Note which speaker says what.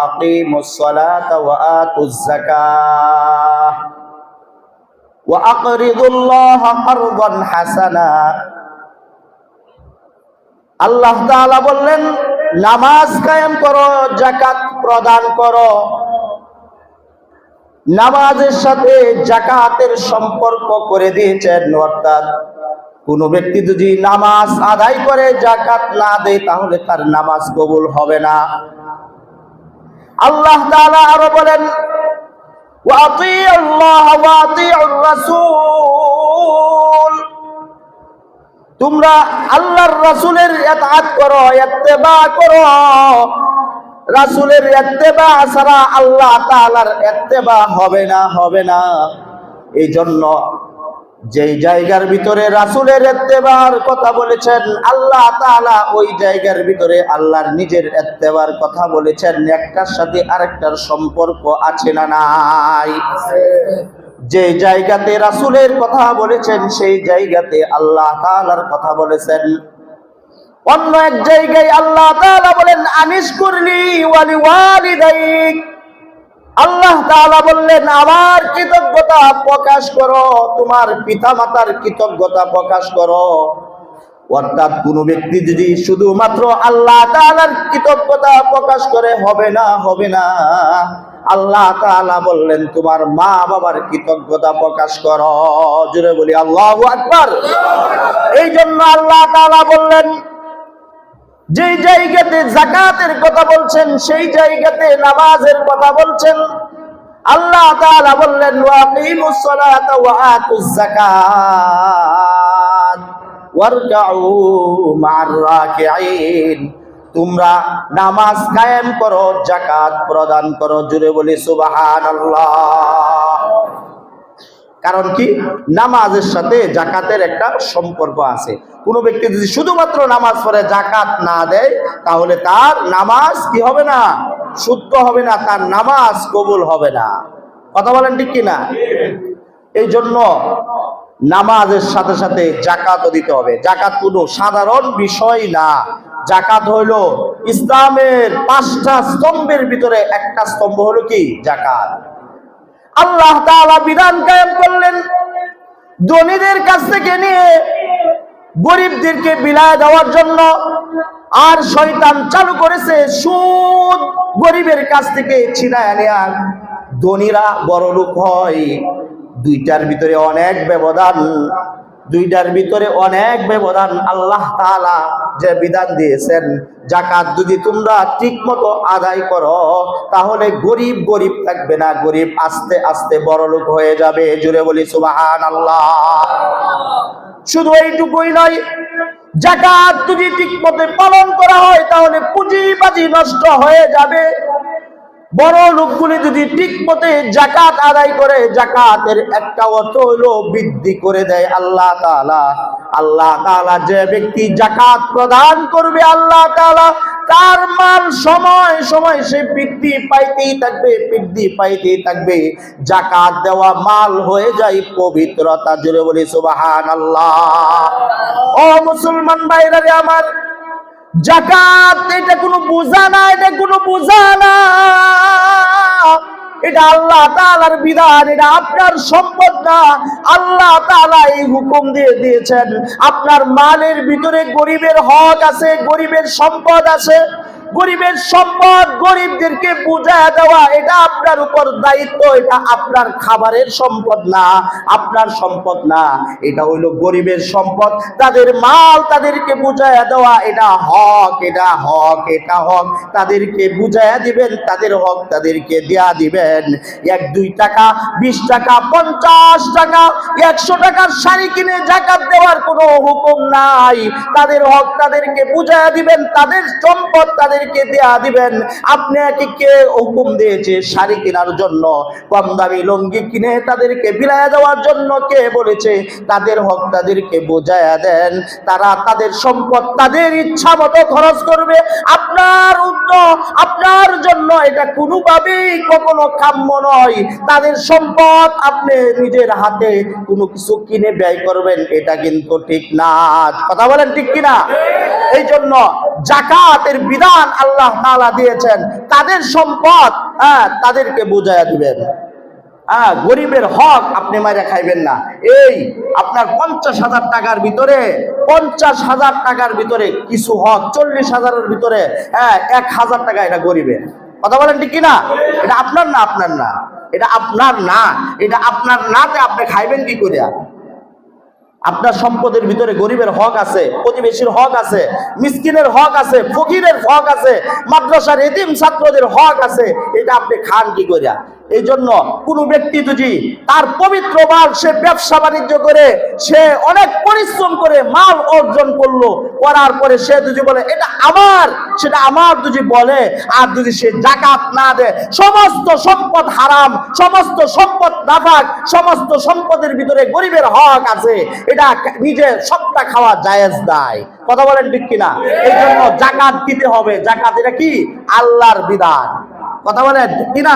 Speaker 1: وأقيموا الصلاة وآتوا الزكاة وأقرضوا الله قرضا حسنا আল্লাহ তাআলা বললেন নামাজ কায়েম করো জাকাত প্রদান করো নামাজের সাথে জাকাতের সম্পর্ক করে দিয়েছেন অর্থাৎ কোনো ব্যক্তি যদি নামাজ আদায় করে জাকাত না দেয় তাহলে তার নামাজ কবুল হবে না আল্লাহ তালা আরও বলেন তোমরা আল্লাহর রাসুলের এতাত করো এত্তেবা করো। রাসুলের এত্তেবা ছাড়া আল্লাহ তালার এত্তেবা হবে না হবে না। এই জন্য যেই জায়গার ভিতরে রাসূলের ইত্তেবার কথা বলেছেন, আল্লাহ তাআলা ওই জায়গার ভিতরে আল্লাহর নিজের এত্তেবার কথা বলেছেন, একটার সাথে আরেকটার সম্পর্ক আছে না নাই? যে জায়গাতে রাসূলের কথা বলেছেন, সেই জায়গাতে আল্লাহ তাআলার কথা বলেছেন। অন্য এক জায়গায় আল্লাহ তাআলা বলেন আনিস করলি ওয়ালি ওয়ালি ওয়ালিদাইক। আল্লাহ তাআলা বললেন আমার কৃতজ্ঞতা প্রকাশ করো তোমার পিতামাতার কৃতজ্ঞতা প্রকাশ করো। অর্থাৎ কোন ব্যক্তি যদি শুধুমাত্র আল্লাহ তাআলার কৃতজ্ঞতা প্রকাশ করে হবে না হবে না। আল্লাহ তাআলা বললেন তোমার মা বাবার কৃতজ্ঞতা প্রকাশ করো। জুড়ে বলি আল্লাহু আকবার। এই জন্য আল্লাহ তাআলা বললেন যেই জায়গাতে জাকাতের কথা বলছেন, সেই জায়গাতে নামাজের কথা বলছেন। আল্লাহ তাআলা বললেন সালাতা ওয়া যাকাত। ওয়ারকাউ তোমরা নামাজ কায়েম করো জাকাত প্রদান করো জুড়ে বলি সুবহানাল্লাহ। কারণ কি? নামাজের সাথে জাকাতের একটা সম্পর্ক আছে। কোন ব্যক্তি যদি শুধুমাত্র নামাজ পড়ে জাকাত না দেয়, তাহলে তার নামাজ কি হবে না? শুদ্ধ হবে না, তার নামাজ কবুল হবে না। কথা বলেন ঠিক কিনা? এই জন্য নামাজের সাথে সাথে জাকাতও দিতে হবে। জাকাত কোনো সাধারণ বিষয় না। জাকাত হইল ইসলামের পাঁচটা স্তম্ভের ভিতরে একটা স্তম্ভ হলো কি? জাকাত আল্লাহ বিধান কায়েম করলেন, ধনীদের কাছ থেকে নিয়ে গরিবদেরকে বিলায় দেওয়ার জন্য আর শয়তান চালু করেছে সুদ গরিবের কাছ থেকে ছিনায় নেয়া ধনীরা বড় লোক হয়, দুইটার ভিতরে অনেক ব্যবধান, দুইটার ভিতরে অনেক ব্যবধান আল্লাহ তাআলা যে বিধান দিয়েছেন জাকাত যদি তোমরা ঠিক মতো আদায় করো, তাহলে গরিব গরিব থাকবে না, গরিব আস্তে আস্তে বড় লোক হয়ে যাবে। জুড়ে বলি সুবাহান আল্লাহ শুধু এইটুকুই নয় জাকাত যদি ঠিক মতে পালন করা হয়, তাহলে পুঁজিবাজি নষ্ট হয়ে যাবে। বড় লোকগুলি যদি ঠিক মতে জাকাত আদায় করে জাকাতের একটা অর্থ হইল বৃদ্ধি করে দেয় আল্লাহ তালা আল্লাহ তালা যে ব্যক্তি জাকাত প্রদান করবে, আল্লাহ তাআলা তার মাল সময় সময় সে বৃদ্ধি পাইতেই থাকবে, বৃদ্ধি পাইতেই থাকবে। জাকাত দেওয়া মাল হয়ে যায় পবিত্রতা জুড়ে বলি সুবাহান আল্লাহ ও মুসলমান ভাইরা আমার জাকাত এটা কোনো বোঝা না, এটা কোনো বোঝা না। এটা আল্লাহ তালার বিধান, এটা আপনার সম্পদ না। আল্লাহ তালা এই হুকুম দিয়ে দিয়েছেন। আপনার মালের ভিতরে গরিবের হক আছে, গরিবের সম্পদ আছে। গরিবের সম্পদ গরিবদেরকে বুঝায় দেওয়া, এটা আপনার উপর দায়িত্ব, এটা আপনার খাবারের সম্পদ না, আপনার সম্পদ না। এটা হইল গরিবের সম্পদ। তাদের মাল তাদেরকে বুঝায় দেওয়া, এটা হক এটা হক এটা হক। তাদেরকে বুঝাইয়া দিবেন, তাদের হক তাদেরকে দেয়া দিবেন। এক, দুই টাকা, বিশ টাকা, পঞ্চাশ টাকা, একশো টাকার শাড়ি কিনে জাকাত দেওয়ার কোনো হুকুম নাই। তাদের হক তাদেরকে বুঝাইয়া দিবেন, তাদের সম্পদ তাদেরকে দেয়া দিবেন। আপনি একে কে হুকুম দিয়েছে শাড়ি কেনার জন্য? কম দামি লুঙ্গি কিনে তাদেরকে বিলায়া দেওয়ার জন্য কে বলেছে? তাদের হক তাদেরকে বোঝায়া দেন। তারা তাদের সম্পদ, তাদের ইচ্ছা মতো খরচ করবে। আপনার উদ্যোগ আপনার জন্য এটা কোনোভাবেই কখনো কাম্য নয়। তাদের সম্পদ আপনি নিজের হাতে কোনো কিছু কিনে ব্যয় করবেন, এটা কিন্তু ঠিক না। কথা বলেন ঠিক কিনা? এই জন্য জাকাতের বিধান আল্লাহ তাআলা দিয়েছেন। তাদের সম্পদ হ্যাঁ তাদেরকে বুঝাইয়া দিবেন। হ্যাঁ গরিবের হক আপনি মাইরা খাইবেন না। এই আপনার পঞ্চাশ হাজার টাকার ভিতরে, পঞ্চাশ হাজার টাকার ভিতরে কিছু হক, চল্লিশ হাজারের ভিতরে হ্যাঁ এক হাজার টাকা এটা গরিবের। কথা বলেন ঠিক কিনা? এটা আপনার না আপনার না। এটা আপনার না। এটা আপনার নাতে আপনি খাইবেন কি করিয়া? আপনার সম্পদের ভিতরে গরিবের হক আছে, প্রতিবেশীর হক আছে, মিসকিনের হক আছে, ফকিরের হক আছে, মাদ্রাসার এতিম ছাত্রদের হক আছে, এটা আপনি খান কি করিয়া এই জন্য কোনো ব্যক্তি যদি তার পবিত্র মাল সে ব্যবসা বাণিজ্য করে, সে অনেক পরিশ্রম করে মাল অর্জন করল, করার পরে সে যদি বলে, এটা আমার সেটা আমার যদি বলে, আর যদি সে জাকাত না দেয়, সমস্ত সম্পদ হারাম, সমস্ত সম্পদ না নাফাক, সমস্ত সম্পদের ভিতরে গরিবের হক আছে, এটা নিজে সবটা খাওয়া জায়েজ নাই। কথা বলেন ঠিক কিনা? এই জন্য জাকাত দিতে হবে। জাকাত এটা কি? আল্লাহর বিধান। কথা বলেন কিনা?